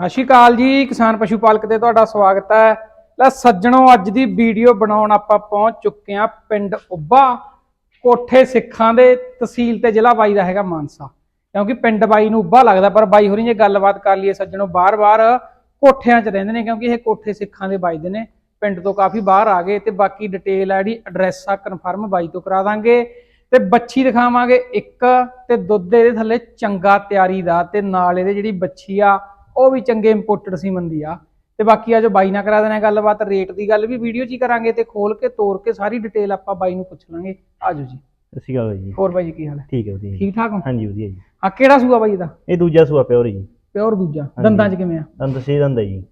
ਸਤਿ ਸ਼੍ਰੀ ਅਕਾਲ ਜੀ, ਕਿਸਾਨ ਪਸ਼ੂ ਪਾਲਕ ਤੇ ਤੁਹਾਡਾ ਸਵਾਗਤ ਹੈ। ਲੈ ਸੱਜਣੋ, ਅੱਜ ਦੀ ਵੀਡੀਓ ਬਣਾਉਣ ਆਪਾਂ ਪਹੁੰਚ ਚੁੱਕੇ ਹਾਂ ਪਿੰਡ ਉੱਬਾ ਕੋਠੇ ਸਿੱਖਾਂ ਦੇ ਤਹਿਸੀਲ ਤੇ ਜ਼ਿਲ੍ਹਾ ਬਾਈ ਦਾ ਹੈਗਾ ਮਾਨਸਾ। ਕਿਉਂਕਿ ਪਿੰਡ ਬਾਈ ਨੂੰ ਉੱਬਾ ਲੱਗਦਾ, ਪਰ ਬਾਈ ਹੋਰੀ ਜੇ ਗੱਲਬਾਤ ਕਰ ਲਈਏ ਸੱਜਣੋ, ਬਾਰ-ਬਾਰ ਕੋਠਿਆਂ 'ਚ ਰਹਿੰਦੇ ਨੇ, ਕਿਉਂਕਿ ਇਹ ਕੋਠੇ ਸਿੱਖਾਂ ਦੇ ਬਾਈ ਦੇ ਨੇ। ਪਿੰਡ ਤੋਂ ਕਾਫੀ ਬਾਹਰ ਆ ਗਏ ਤੇ ਬਾਕੀ ਡਿਟੇਲ ਆ ਜਿਹੜੀ ਐਡਰੈਸ ਆ ਕਨਫਰਮ ਬਾਈ ਤੋਂ ਕਰਾ ਦਾਂਗੇ। ਤੇ ਬੱਚੀ ਦਿਖਾਵਾਂਗੇ ਇੱਕ ਤੇ ਦੁੱਧ ਇਹਦੇ ਥੱਲੇ ਚੰਗਾ ਤਿਆਰੀ ਦਾ ਤੇ ਨਾਲ ਇਹਦੇ ਜਿਹੜੀ ਬੱਚੀ ਆ ਉਹ ਵੀ ਚੰਗੇ ਇੰਪੋਰਟਡ ਸੀ ਮੰਦੀ ਆ। ਤੇ ਬਾਕੀ ਆ ਜੋ ਬਾਈ ਨਾਲ ਕਰਾ ਦੇਣਾ ਗੱਲਬਾਤ ਰੇਟ ਦੀ ਗੱਲ ਵੀ ਵੀਡੀਓ 'ਚ ਹੀ ਕਰਾਂਗੇ ਤੇ ਖੋਲ ਕੇ ਤੋੜ ਕੇ ਸਾਰੀ ਡਿਟੇਲ ਆਪਾਂ ਬਾਈ ਨੂੰ ਪੁੱਛ ਲਾਂਗੇ। ਆਜੋ ਜੀ। ਸਤਿ ਸ਼੍ਰੀ ਅਕਾਲ ਜੀ। ਹੋਰ ਬਾਈ ਜੀ ਕੀ ਹਾਲ ਹੈ? ਠੀਕ ਹੈ ਵਧੀਆ ਜੀ। ਠੀਕ ਠਾਕ ਹੋ? ਹਾਂਜੀ ਵਧੀਆ ਜੀ। ਆ ਕਿਹੜਾ ਸੂਆ ਬਾਈ ਇਹਦਾ? ਇਹ ਦੂਜਾ ਸੂਆ ਪਿਓਰ ਜੀ। ਪਿਓਰ ਦੂਜਾ। ਦੰਦਾਂ 'ਚ ਕਿਵੇਂ ਆ? ਦੰਦ ਛੇ ਦੰਦ ਹੈ ਜੀ।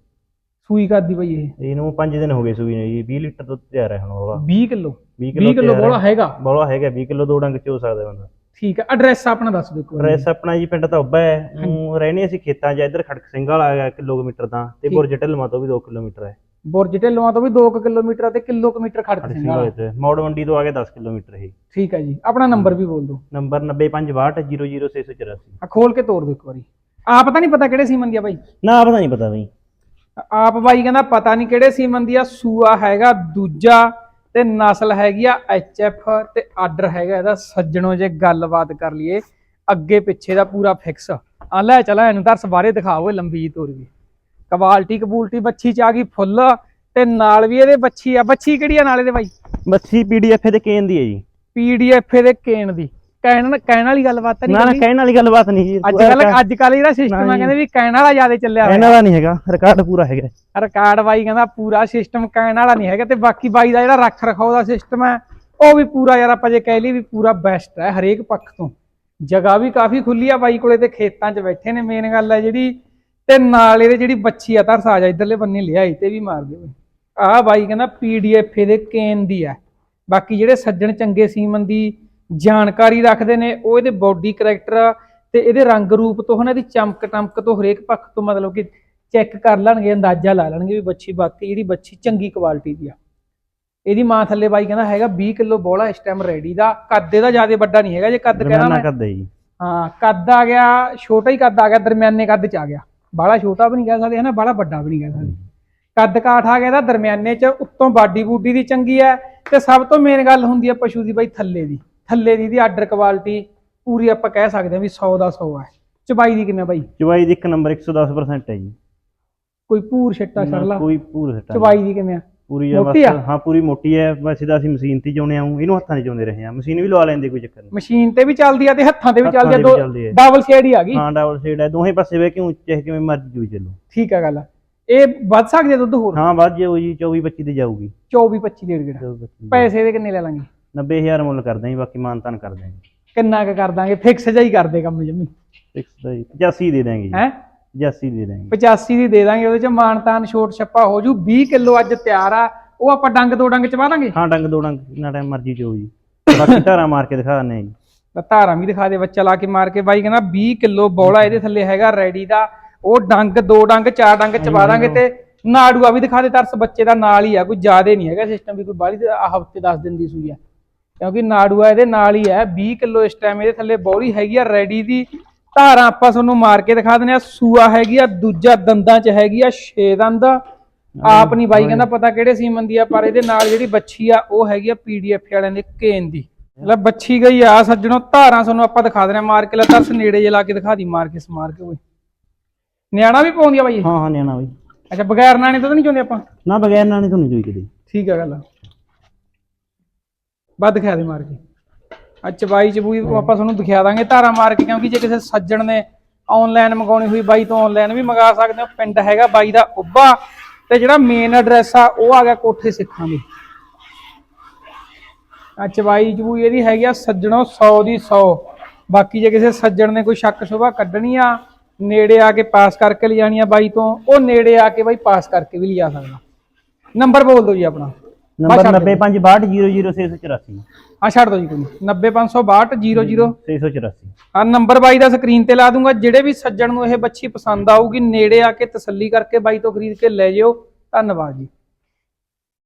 ਸੂਈ ਕਰਦੀ ਬਾਈ ਇਹ? ਇਹਨੂੰ 5 ਦਿਨ ਹੋ ਗਏ ਸੂਈ ਨੇ ਜੀ। 20 ਲੀਟਰ ਦੁੱਧ ਤਿਆਰ ਹੈ ਹੁਣ ਉਹਦਾ। 20 ਕਿਲੋ? 20 20 ਕਿਲੋ ਬੋਲਾ। ਹੈਗਾ? ਬੋਲਾ ਹੈਗਾ 20 ਕਿਲੋ ਦੋ ਡੰਗ ਚੋ ਸਕਦਾ ਬੰਦਾ। ਠੀਕ ਹੈ ਐਡਰੈਸ ਆਪਣਾ ਦੱਸ ਦਿਓ ਇੱਕ ਵਾਰੀ। ਰੈਸ ਆਪਣਾ ਜੀ ਪਿੰਡ ਤਾਂ ਉੱਬਾ ਹੈ। ਊਂ ਰਹਿੰਦੇ ਅਸੀਂ ਖੇਤਾਂ 'ਚ ਇੱਧਰ ਖੜਕ ਸਿੰਘ ਵਾਲਾ ਹੈਗਾ ਕਿਲੋਮੀਟਰ ਦਾ ਤੇ ਬੁਰਜ ਢਲਮਾ ਤੋਂ ਵੀ 2 ਕਿਲੋਮੀਟਰ ਹੈ। ਬੁਰਜ ਢਿੱਲੋਂ ਤੋਂ ਵੀ 2 ਕਿਲੋਮੀਟਰ ਤੇ ਕਿਲੋਮੀਟਰ ਖੜਕ ਸਿੰਘ ਵਾਲਾ। ਤੇ ਮੌੜ ਮੰਡੀ ਤੋਂ ਆ ਕੇ 10 ਕਿਲੋਮੀਟਰ ਹੈ ਠੀਕ ਹੈ ਜੀ ਆਪਣਾ ਨੰਬਰ ਵੀ ਬੋਲ ਦਿਓ। ਨੰਬਰ 9562000684 ਆ ਖੋਲ ਕੇ ਤੋੜ ਦਿਓ ਇੱਕ ਵਾਰੀ। ਆਪ ਤਾਂ ਨਹੀਂ ਪਤਾ ਕਿਹੜੇ ਸੀਮਨ ਦੀ ਆ ਬਾਈ? ਨਾ ਪਤਾ ਨਹੀਂ ਪਤਾ ਬਈ। ਆਪ ਬਾਈ ਕਹਿੰਦਾ ਪਤਾ ਨਹੀਂ ਕਿਹੜੇ ਸੀਮਨ ਦੀ ਆ ਸੂਆ ਹੈਗਾ ਦੂਜਾ। ਤੇ ਨਸਲ ਹੈਗੀ ਆ ਐਫ ਤੇ ਆਰਡਰ ਹੈਗਾ ਇਹਦਾ ਸੱਜਣੋ ਜੇ ਗੱਲਬਾਤ ਕਰ ਲਈਏ ਅੱਗੇ ਪਿੱਛੇ ਦਾ ਪੂਰਾ ਫਿਕਸ ਆ ਲੈ ਚਲਾ ਇਹਨੂੰ ਦਰਸ ਬਾਰੇ ਦਿਖਾਓ ਲੰਬੀ ਤੋਰ। ਵੀ ਕਵਾਲਟੀ ਕਬੂਲਟੀ ਬੱਚੀ ਚ ਆ ਗਈ ਫੁੱਲ ਤੇ ਨਾਲ ਵੀ ਇਹਦੇ ਬੱਚੀ ਆ। ਬੱਚੀ ਕਿਹੜੀ ਆ ਨਾਲ ਇਹਦੇ ਬਾਈ? ਬੱਚੀ ਪੀਡੀਐਫ ਦੇ ਕੇਨ ਦੀ ਹੈ ਜੀ। ਪੀਡੀਐਫ ਦੇ ਕੇਨ ਦੀ। ਕਹਿਣ ਕਹਿਣ ਵਾਲੀ ਗੱਲਬਾਤ ਤਾਂ ਨਾ ਨਾ ਨਹੀਂ ਕਹਿਣ ਵਾਲੀ ਗੱਲਬਾਤ ਨਹੀਂ ਜੀ। ਅੱਜ ਕੱਲ ਅੱਜ ਕੱਲ ਜਿਹੜਾ ਸਿਸਟਮ ਆ ਨਾ। ਕਹਿੰਦੇ ਵੀ ਕਹਿਣ ਵਾਲਾ ਜ਼ਿਆਦਾ ਚੱਲਿਆ ਇਹਨਾਂ ਦਾ ਨਹੀਂ ਹੈਗਾ ਰਿਕਾਰਡ ਪੂਰਾ ਹੈਗਾ। ਰਿਕਾਰਡ ਬਾਈ ਕਹਿੰਦਾ ਪੂਰਾ ਸਿਸਟਮ ਕਹਿਣ ਵਾਲਾ ਨਹੀਂ ਹੈਗਾ ਤੇ ਬਾਕੀ ਬਾਈ ਦਾ ਜਿਹੜਾ ਰੱਖ ਰਖਾਓ ਦਾ ਸਿਸਟਮ ਹੈ ਉਹ ਵੀ ਪੂਰਾ ਯਾਰ ਆਪਾਂ ਜੇ ਕਹਿ ਲਈ ਵੀ ਪੂਰਾ ਬੈਸਟ ਹੈ ਹਰੇਕ ਪੱਖ ਤੋਂ। ਜਗ੍ਹਾ ਵੀ ਕਾਫੀ ਖੁੱਲੀ ਆ ਬਾਈ ਕੋਲੇ ਤੇ ਖੇਤਾਂ 'ਚ ਬੈਠੇ ਨੇ ਮੇਨ ਗੱਲ ਹੈ ਜਿਹੜੀ ਤੇ ਨਾਲ ਇਹਦੇ ਜਿਹੜੀ ਬੱਚੀ ਆ ਤਰਸ ਆ ਜਾ ਇਧਰਲੇ ਬੰਨੇ ਲਿਆਈ ਤੇ ਵੀ ਮਾਰ ਦਿਓ। ਆਹ ਬਾਈ ਕਹਿੰਦਾ ਪੀਡੀਐਫ ਇਹਦੇ ਕੇਨ ਦੀ ਹੈ ਬਾਕੀ ਜਿਹੜੇ ਸੱਜਣ ਚੰਗੇ ਸੀਮਨ ਦੀ ਜਾਣਕਾਰੀ ਰੱਖਦੇ ਨੇ ਉਹ ਇਹਦੇ ਬਾਡੀ ਕਰੈਕਟਰ ਤੇ ਇਹਦੇ ਰੰਗ ਰੂਪ ਤੋਂ ਹਨਾ ਇਹਦੀ ਚਮਕ ਟਮਕ ਤੋਂ ਹਰੇਕ ਪੱਖ ਤੋਂ ਮਤਲਬ ਕਿ ਚੈੱਕ ਕਰ ਲੈਣਗੇ ਅੰਦਾਜ਼ਾ ਲਾ ਲੈਣਗੇ ਵੀ ਬੱਚੀ ਬਾਕੀ ਜਿਹੜੀ ਬੱਚੀ ਚੰਗੀ ਕੁਆਲਿਟੀ ਦੀ ਆ। ਇਹਦੀ ਮਾਂ ਥੱਲੇ ਬਾਈ ਕਹਿੰਦਾ ਹੈਗਾ 20 ਕਿਲੋ ਬੋਲਾ ਇਸ ਟਾਈਮ ਰੈਡੀ ਦਾ ਕੱਦ ਇਹਦਾ ਜ਼ਿਆਦਾ ਵੱਡਾ ਨਹੀਂ ਹੈਗਾ ਜੇ ਕੱਦ ਕਹਿਣਾ ਮੈਂ। ਕਰਦੇ ਜੀ। ਹਾਂ ਕੱਦ ਆ ਗਿਆ ਛੋਟਾ ਹੀ ਕੱਦ ਆ ਗਿਆ ਦਰਮਿਆਨੇ ਕੱਦ ਚ ਆ ਗਿਆ। ਬਾਹਲਾ ਛੋਟਾ ਵੀ ਨਹੀਂ ਕਹਿ ਸਕਦੇ ਹਨਾ ਬਾਹਲਾ ਵੱਡਾ ਵੀ ਨਹੀਂ ਕਹਿ ਸਕਦੇ। ਕੱਦ ਕਾਠ ਆ ਗਿਆ ਇਹਦਾ ਦਰਮਿਆਨੇ ਚ ਉੱਤੋਂ ਬਾਡੀ ਬੂਡੀ ਦੀ ਚੰਗੀ ਹੈ ਤੇ ਸਭ ਤੋਂ ਮੇਨ ਗੱਲ ਹੁੰਦੀ ਹੈ ਪਸ਼ੂ ਦੀ ਬਾਈ ਥੱਲੇ ਦੀ। ਥੱਲੇ ਦੀ ਦੀ ਆਰਡਰ ਕੁਆਲਿਟੀ ਪੂਰੀ ਆਪਾਂ ਕਹਿ ਸਕਦੇ ਹਾਂ ਵੀ 100 ਦਾ 100 ਹੈ। ਚਬਾਈ ਦੀ ਕਿਵੇਂ ਬਾਈ? ਚਵਾਈ ਦੀ ਇੱਕ ਨੰਬਰ 110% ਹੈ ਜੀ। ਕੋਈ ਪੂਰ ਛੱਟਾ ਛੜਲਾ ਕੋਈ ਪੂਰ ਹਟਾ ਚਬਾਈ ਦੀ ਕਿਵੇਂ ਆ? ਪੂਰੀ ਆ ਮੋਟੀ ਬਸ? ਹਾਂ ਪੂਰੀ ਮੋਟੀ ਹੈ। ਵੈਸੇ ਤਾਂ ਅਸੀਂ ਮਸ਼ੀਨ ਤੇ ਚਾਉਣੇ ਆਉਂ ਇਹਨੂੰ ਹੱਥਾਂ 'ਚ ਚਾਉਂਦੇ ਰਹੇ ਆ ਮਸ਼ੀਨ ਵੀ ਲਵਾ ਲੈਂਦੇ ਕੋਈ ਚੱਕਰ ਨਹੀਂ। ਮਸ਼ੀਨ ਤੇ ਵੀ ਚੱਲਦੀ ਆ ਤੇ ਹੱਥਾਂ ਤੇ ਵੀ ਚੱਲਦੀ ਆ। ਤੇ ਦੋ ਵੀ ਚੱਲਦੀ ਹੈ। ਡਬਲ ਸ਼ੇਡ ਹੀ ਆ ਗਈ। ਹਾਂ ਡਬਲ ਸਾਈਡ ਹੈ ਦੋਹੇ ਪਾਸੇ ਵੇ ਕਿਉਂ ਚਾਹੇ ਕਿਵੇਂ ਮਰਜ਼ੀ ਜੂਈ ਚੱਲੋ। ਠੀਕ ਆ ਗੱਲ ਇਹ ਵੱਧ ਸਕਦੀ ਆ ਦੁੱਧ ਹੋਰ? ਹਾਂ ਵੱਧ ਜਾਊ ਜੀ 24 25 ਤੇ ਜਾਊਗੀ। 24 25 ਡੇਢ ਗੇੜਾ 24 25 ਪੈਸੇ ਦੇ ਕਿੰਨੇ ਲੈ ਲਾਂਗੇ? 90000 ਮੁੱਲ ਕਰਦੇ ਜੀ ਬਾਕੀ ਮਾਨਤਾਨ ਕਰ ਦਾਂਗੇ ਕਿੰਨਾ ਕੁ ਕਰ ਦਾਂਗੇ? ਫਿਕਸ ਜਿਹਾ ਹੀ ਕਰਦੇ ਕੰਮ ਜੰਮੀ। ਫਿਕਸ ਦਾ ਜੀ 85 ਦੇ ਦਾਂਗੇ ਜੀ। ਹੈ? 85 ਦੇ ਦਾਂਗੇ 85 ਦੀ ਦੇ ਦਾਂਗੇ ਉਹਦੇ ਚ ਮਾਨਤਾਨ ਛੋਟ ਛੱਪਾ ਹੋ ਜੂ। 20 ਕਿਲੋ ਅੱਜ ਤਿਆਰ ਆ ਉਹ ਆਪਾਂ ਡੰਗ ਦੋ ਡੰਗ ਚਵਾ ਦਾਂਗੇ? ਹਾਂ ਡੰਗ ਦੋ ਡੰਗ ਜਿੰਨਾ ਟਾਈਮ ਮਰਜ਼ੀ ਚੋ ਜੀ। ਬਾਕੀ ਧਾਰਾਂ ਮਾਰ ਕੇ ਦਿਖਾ ਦਿੰਦੇ ਜੀ। ਤਾਂ ਧਾਰਾਂ ਵੀ ਦਿਖਾ ਦੇ ਬੱਚਾ ਲਾ ਕੇ ਮਾਰ ਕੇ। ਬਾਈ ਕਹਿੰਦਾ 20 ਕਿਲੋ ਬੋਲਾ ਇਹਦੇ ਥੱਲੇ ਹੈਗਾ ਰੈਡੀ ਦਾ। ਉਹ ਡੰਗ ਦੋ ਡੰਗ ਚਾਰ ਡੰਗ ਚਵਾ ਦਾਂਗੇ ਤੇ ਨਾੜੂਆ ਵੀ ਦਿਖਾ ਦੇ ਤਰਸ ਬੱਚੇ ਦਾ ਨਾਲ ਹੀ ਆ ਕੋਈ ਜ਼ਿਆਦੇ ਨਹੀਂ ਹੈਗਾ ਸਿਸਟਮ ਵੀ ਕੋਈ ਬਾਹਲੀ ਹਫ਼ਤੇ 10 ਦਿਨ ਦੀ ਸੂਈ ਆ। ਕਿਉਂਕਿ ਨਾੜੂਆ ਇਹਦੇ ਨਾਲ ਹੀ ਹੈ 20 ਕਿਲੋ ਇਸ ਟਾਈਮ ਇਹਦੇ ਥੱਲੇ ਬੋਲੀ ਹੈਗੀ ਆ ਰੈਡੀ ਦੀ। ਧਾਰਾਂ ਆਪਾਂ ਤੁਹਾਨੂੰ ਮਾਰ ਕੇ ਦਿਖਾ ਦਿੰਦੇ ਆ ਸੂਆ ਹੈਗੀ ਆ ਦੂਜਾ ਦੰਦਾਂ 'ਚ ਹੈਗੀ ਆ 6 ਦੰਦ। ਆਪ ਨਹੀਂ ਬਾਈ ਕਹਿੰਦਾ ਪਤਾ ਕਿਹੜੇ ਸੀਮਨ ਦੀ ਆ ਪਰ ਇਹਦੇ ਨਾਲ ਜਿਹੜੀ ਬੱਚੀ ਆ ਉਹ ਹੈਗੀ ਆ ਪੀਡੀਐਫ ਵਾਲਿਆਂ ਦੇ ਕੇਨ ਦੀ। ਲੈ ਬੱਚੀ ਗਈ ਆ ਸੱਜਣੋ ਧਾਰਾਂ ਤੁਹਾਨੂੰ ਆਪਾਂ ਦਿਖਾ ਦਿੰਦੇ ਆ ਮਾਰ ਕੇ ਲੈ ਤਰਸ ਨੇੜੇ ਜੇ ਲਾ ਕੇ ਦਿਖਾ ਦੀ ਮਾਰ ਕੇ ਸਮਾਰ ਕੇ ਓਏ। ਨਿਆਣਾ ਵੀ ਪਾਉਂਦੀ ਆ ਬਾਈ? ਹਾਂ ਹਾਂ ਨਿਆਣਾ ਬਈ। ਅੱਛਾ ਬਗੈਰ ਨਾਣੇ ਤੋਂ ਤਾਂ ਨਹੀਂ ਚਾਹੁੰਦੇ ਆਪਾਂ? ਨਾ ਬਗੈਰ ਨਾਲ ਨਹੀਂ ਤੁਹਾਨੂੰ ਜੂਈ ਕਦੇ ਠੀਕ ਆ ਗੱਲ ਵੱਧ ਦਿਖਾ ਦੇ ਮਾਰ ਕੇ। ਆ ਚਬਾਈ ਚਬੂਈ ਆਪਾਂ ਤੁਹਾਨੂੰ ਦਿਖਾ ਦਾਂਗੇ, ਧਾਰਾ ਮਾਰ ਕੇ, ਕਿਉਂਕਿ ਜੇ ਕਿਸੇ ਸੱਜਣ ਨੇ ਆਨਲਾਈਨ ਮੰਗਾਉਣੀ ਹੋਈ, ਬਾਈ ਤੋਂ ਆਨਲਾਈਨ ਵੀ ਮੰਗਾ ਸਕਦੇ ਹੋ। ਪਿੰਡ ਹੈਗਾ ਬਾਈ ਦਾ ਉੱਬਾ ਤੇ ਜਿਹੜਾ ਮੇਨ ਐਡਰੈਸ ਆ, ਉਹ ਆ ਗਿਆ ਕੋਠੇ ਸਿੱਖਾਂ ਦੀ। ਆ ਚਬਾਈ ਚਬੂਈ ਇਹਦੀ ਹੈਗੀ ਆ ਸੱਜਣੋ 100 ਦੀ 100 ਬਾਕੀ ਜੇ ਕਿਸੇ ਸੱਜਣ ਨੇ ਕੋਈ ਸ਼ੱਕ ਸ਼ੁਬਾ ਕੱਢਣੀ ਆ, ਨੇੜੇ ਆ ਕੇ ਪਾਸ ਕਰਕੇ ਲਿਜਾਣੀ ਆ ਬਾਈ ਤੋਂ, ਉਹ ਨੇੜੇ ਆ ਕੇ ਬਾਈ ਪਾਸ ਕਰਕੇ ਵੀ ਲਿਜਾ ਸਕਦਾ। ਨੰਬਰ ਬੋਲ ਦਿਓ ਜੀ ਆਪਣਾ। ਨੰਬਰ ਛੱਡ ਦਿਓ। 9562000684 ਆ ਛੱਡ ਦਿਓ ਜੀ ਕੋਈ 9056200 684 ਆ ਨੰਬਰ ਬਾਈ ਦਾ ਸਕਰੀਨ ਤੇ ਲਾ ਦੂੰਗਾ। ਜਿਹੜੇ ਵੀ ਸੱਜਣ ਨੂੰ ਇਹ ਬੱਚੀ ਪਸੰਦ ਆਊਗੀ ਨੇੜੇ ਆ ਕੇ ਤਸੱਲੀ ਕਰਕੇ ਬਾਈ ਤੋਂ ਖਰੀਦ ਕੇ ਲੈ ਜਿਓ। ਧੰਨਵਾਦ ਜੀ।